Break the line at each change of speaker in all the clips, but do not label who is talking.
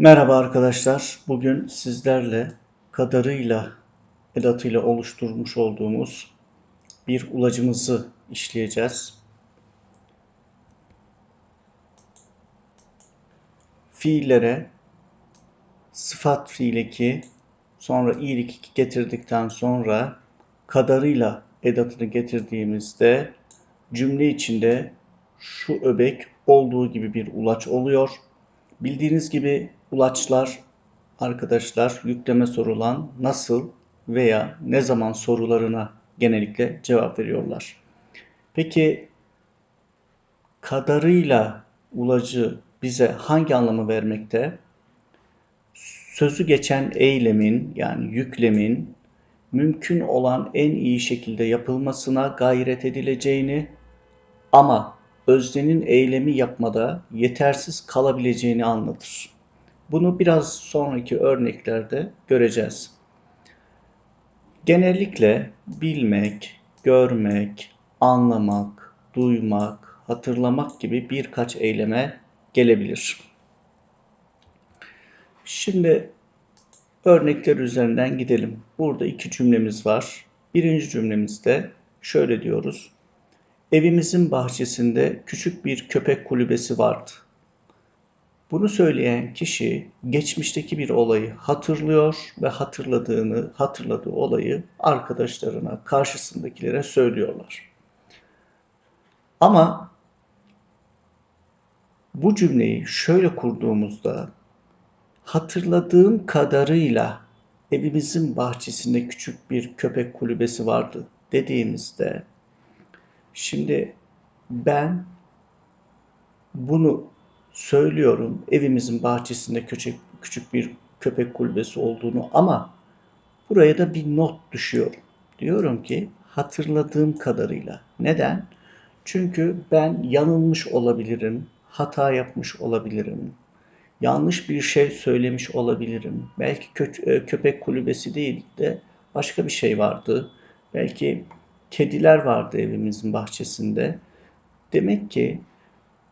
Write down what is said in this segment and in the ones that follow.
Merhaba arkadaşlar. Bugün sizlerle kadarıyla edatıyla oluşturmuş olduğumuz bir ulacımızı işleyeceğiz. Fiillere sıfat fiileki sonra iyilik getirdikten sonra kadarıyla edatını getirdiğimizde cümle içinde şu öbek olduğu gibi bir ulaç oluyor. Bildiğiniz gibi ulaçlar arkadaşlar yükleme sorulan nasıl veya ne zaman sorularına genellikle cevap veriyorlar. Peki kadarıyla ulacı bize hangi anlamı vermekte? Sözü geçen eylemin yani yüklemin mümkün olan en iyi şekilde yapılmasına gayret edileceğini ama öznenin eylemi yapmada yetersiz kalabileceğini anlatır. Bunu biraz sonraki örneklerde göreceğiz. Genellikle bilmek, görmek, anlamak, duymak, hatırlamak gibi birkaç eyleme gelebilir. Şimdi örnekler üzerinden gidelim. Burada iki cümlemiz var. Birinci cümlemizde şöyle diyoruz. Evimizin bahçesinde küçük bir köpek kulübesi vardı. Bunu söyleyen kişi geçmişteki bir olayı hatırlıyor ve hatırladığını, hatırladığı olayı arkadaşlarına, karşısındakilere söylüyorlar. Ama bu cümleyi şöyle kurduğumuzda hatırladığım kadarıyla evimizin bahçesinde küçük bir köpek kulübesi vardı dediğimizde şimdi ben bunu söylüyorum evimizin bahçesinde küçük, küçük bir köpek kulübesi olduğunu ama buraya da bir not düşüyorum. Diyorum ki hatırladığım kadarıyla. Neden? Çünkü ben yanılmış olabilirim, hata yapmış olabilirim, yanlış bir şey söylemiş olabilirim. Belki kö- e, köpek kulübesi değil de başka bir şey vardı. Belki kediler vardı evimizin bahçesinde. Demek ki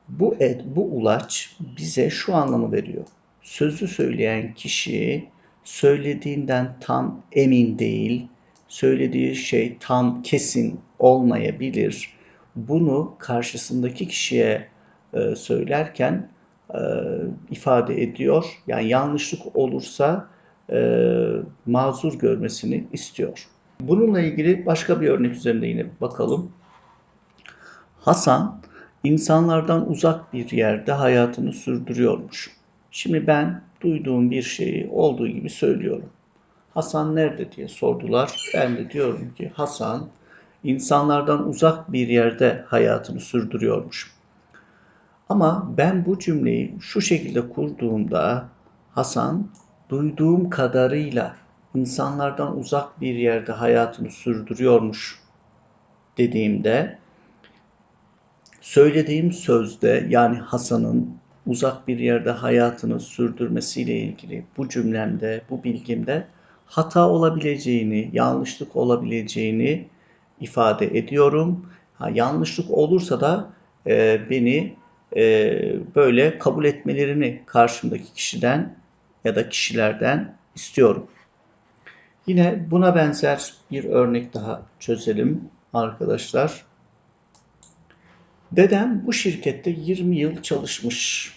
bu ed, bu ulaç bize şu anlamı veriyor. Sözü söyleyen kişi söylediğinden tam emin değil, söylediği şey tam kesin olmayabilir. Bunu karşısındaki kişiye e, söylerken e, ifade ediyor. Yani yanlışlık olursa e, mazur görmesini istiyor. Bununla ilgili başka bir örnek üzerinde yine bakalım. Hasan insanlardan uzak bir yerde hayatını sürdürüyormuş. Şimdi ben duyduğum bir şeyi olduğu gibi söylüyorum. Hasan nerede diye sordular. Ben de diyorum ki Hasan insanlardan uzak bir yerde hayatını sürdürüyormuş. Ama ben bu cümleyi şu şekilde kurduğumda Hasan duyduğum kadarıyla insanlardan uzak bir yerde hayatını sürdürüyormuş dediğimde söylediğim sözde yani Hasan'ın uzak bir yerde hayatını sürdürmesiyle ilgili bu cümlemde, bu bilgimde hata olabileceğini, yanlışlık olabileceğini ifade ediyorum. Ha, yanlışlık olursa da e, beni e, böyle kabul etmelerini karşımdaki kişiden ya da kişilerden istiyorum. Yine buna benzer bir örnek daha çözelim arkadaşlar. Dedem bu şirkette 20 yıl çalışmış.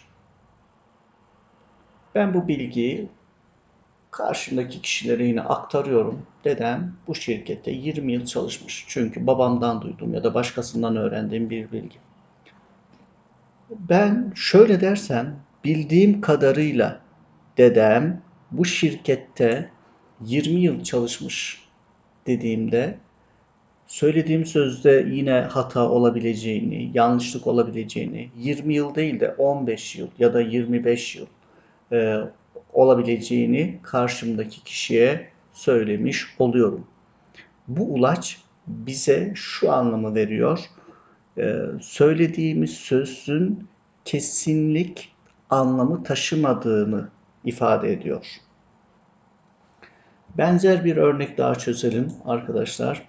Ben bu bilgiyi karşımdaki kişilere yine aktarıyorum. Dedem bu şirkette 20 yıl çalışmış. Çünkü babamdan duydum ya da başkasından öğrendiğim bir bilgi. Ben şöyle dersem bildiğim kadarıyla dedem bu şirkette 20 yıl çalışmış dediğimde söylediğim sözde yine hata olabileceğini, yanlışlık olabileceğini, 20 yıl değil de 15 yıl ya da 25 yıl e, olabileceğini karşımdaki kişiye söylemiş oluyorum. Bu ulaç bize şu anlamı veriyor. E, söylediğimiz sözün kesinlik anlamı taşımadığını ifade ediyor. Benzer bir örnek daha çözelim arkadaşlar.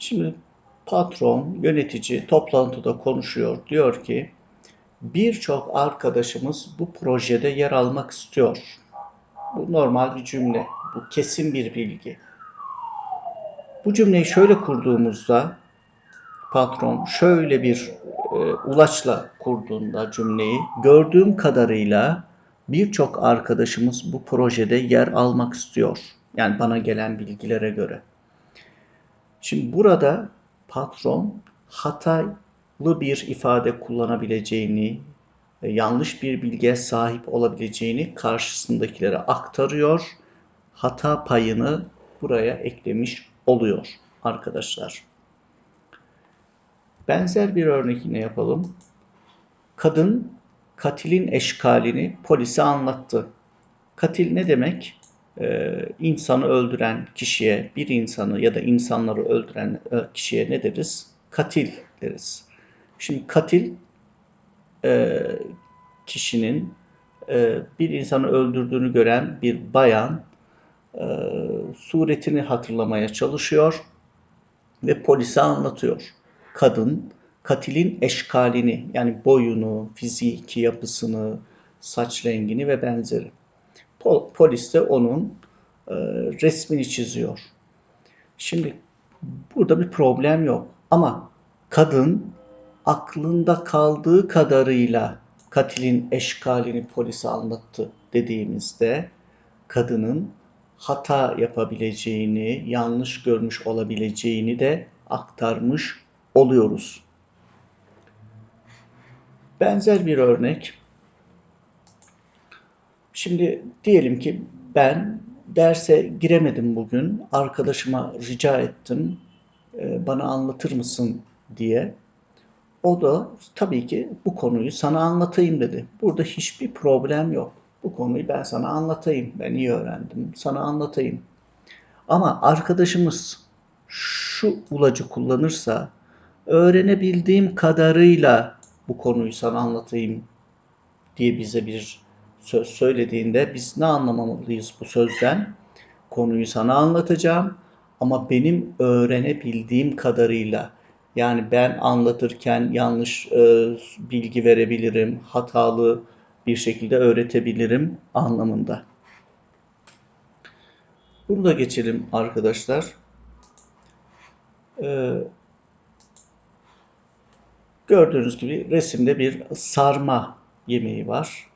Şimdi patron, yönetici toplantıda konuşuyor. Diyor ki birçok arkadaşımız bu projede yer almak istiyor. Bu normal bir cümle. Bu kesin bir bilgi. Bu cümleyi şöyle kurduğumuzda patron şöyle bir e, ulaçla kurduğunda cümleyi gördüğüm kadarıyla birçok arkadaşımız bu projede yer almak istiyor. Yani bana gelen bilgilere göre. Şimdi burada patron hatalı bir ifade kullanabileceğini, yanlış bir bilgiye sahip olabileceğini karşısındakilere aktarıyor. Hata payını buraya eklemiş oluyor arkadaşlar. Benzer bir örnek yine yapalım. Kadın katilin eşkalini polise anlattı. Katil ne demek? Ee, insanı öldüren kişiye, bir insanı ya da insanları öldüren e, kişiye ne deriz? Katil deriz. Şimdi katil e, kişinin e, bir insanı öldürdüğünü gören bir bayan suretini hatırlamaya çalışıyor ve polise anlatıyor. Kadın katilin eşkalini yani boyunu, fiziki yapısını, saç rengini ve benzeri. Polis de onun e, resmini çiziyor. Şimdi burada bir problem yok. Ama kadın aklında kaldığı kadarıyla katilin eşkalini polise anlattı dediğimizde kadının hata yapabileceğini, yanlış görmüş olabileceğini de aktarmış oluyoruz. Benzer bir örnek. Şimdi diyelim ki ben derse giremedim bugün. Arkadaşıma rica ettim. E, bana anlatır mısın diye. O da tabii ki bu konuyu sana anlatayım dedi. Burada hiçbir problem yok. Bu konuyu ben sana anlatayım. Ben iyi öğrendim. Sana anlatayım. Ama arkadaşımız şu ulacı kullanırsa öğrenebildiğim kadarıyla bu konuyu sana anlatayım diye bize bir söz söylediğinde biz ne anlamamalıyız bu sözden? Konuyu sana anlatacağım ama benim öğrenebildiğim kadarıyla yani ben anlatırken yanlış e, bilgi verebilirim, hatalı bir şekilde öğretebilirim anlamında. Bunu da geçelim arkadaşlar. Ee, gördüğünüz gibi resimde bir sarma yemeği var.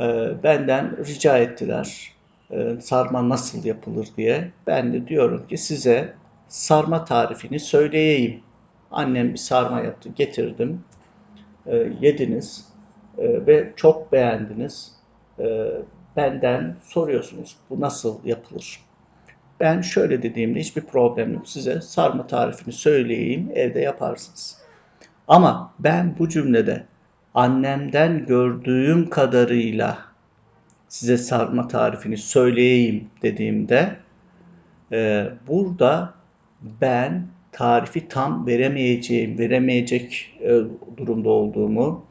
Ee, benden rica ettiler e, sarma nasıl yapılır diye. Ben de diyorum ki size sarma tarifini söyleyeyim. Annem bir sarma yaptı, getirdim. E, yediniz e, ve çok beğendiniz. E, benden soruyorsunuz bu nasıl yapılır? Ben şöyle dediğimde hiçbir problem yok. Size sarma tarifini söyleyeyim, evde yaparsınız. Ama ben bu cümlede annemden gördüğüm kadarıyla size sarma tarifini söyleyeyim dediğimde e, burada ben tarifi tam veremeyeceğim, veremeyecek e, durumda olduğumu,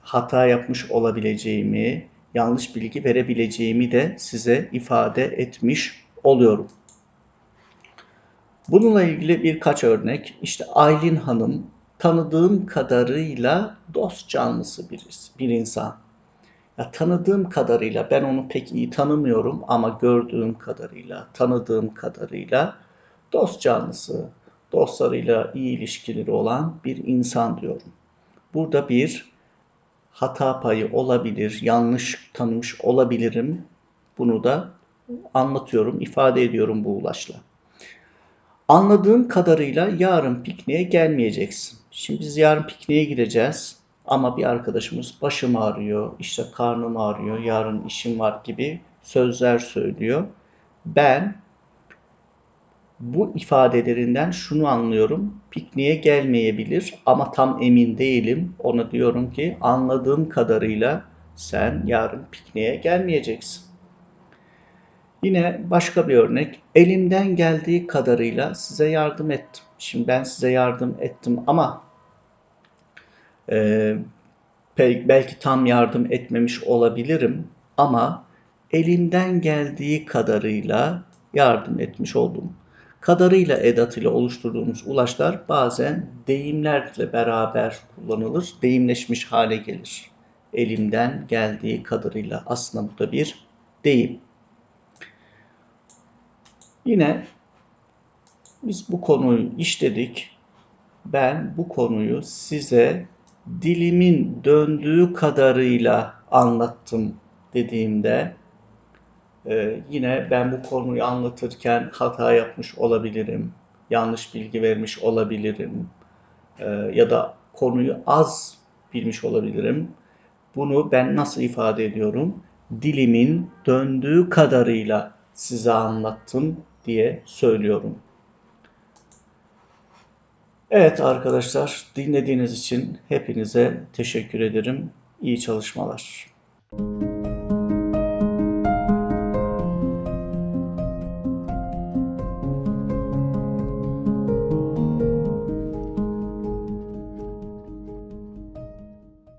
hata yapmış olabileceğimi, yanlış bilgi verebileceğimi de size ifade etmiş oluyorum. Bununla ilgili birkaç örnek. İşte Aylin Hanım tanıdığım kadarıyla dost canlısı bir, bir insan. Ya tanıdığım kadarıyla ben onu pek iyi tanımıyorum ama gördüğüm kadarıyla, tanıdığım kadarıyla dost canlısı, dostlarıyla iyi ilişkileri olan bir insan diyorum. Burada bir hata payı olabilir, yanlış tanımış olabilirim. Bunu da anlatıyorum, ifade ediyorum bu ulaşla. Anladığım kadarıyla yarın pikniğe gelmeyeceksin. Şimdi biz yarın pikniğe gideceğiz ama bir arkadaşımız başım ağrıyor, işte karnım ağrıyor, yarın işim var gibi sözler söylüyor. Ben bu ifadelerinden şunu anlıyorum. Pikniğe gelmeyebilir ama tam emin değilim. Ona diyorum ki anladığım kadarıyla sen yarın pikniğe gelmeyeceksin. Yine başka bir örnek. Elimden geldiği kadarıyla size yardım ettim. Şimdi ben size yardım ettim ama e, belki tam yardım etmemiş olabilirim ama elimden geldiği kadarıyla yardım etmiş oldum. Kadarıyla edatıyla oluşturduğumuz ulaşlar bazen deyimlerle beraber kullanılır. Deyimleşmiş hale gelir. Elimden geldiği kadarıyla aslında bu da bir deyim. Yine biz bu konuyu işledik. Ben bu konuyu size dilimin döndüğü kadarıyla anlattım dediğimde e, yine ben bu konuyu anlatırken hata yapmış olabilirim, yanlış bilgi vermiş olabilirim e, ya da konuyu az bilmiş olabilirim. Bunu ben nasıl ifade ediyorum? Dilimin döndüğü kadarıyla size anlattım diye söylüyorum. Evet arkadaşlar dinlediğiniz için hepinize teşekkür ederim. İyi çalışmalar.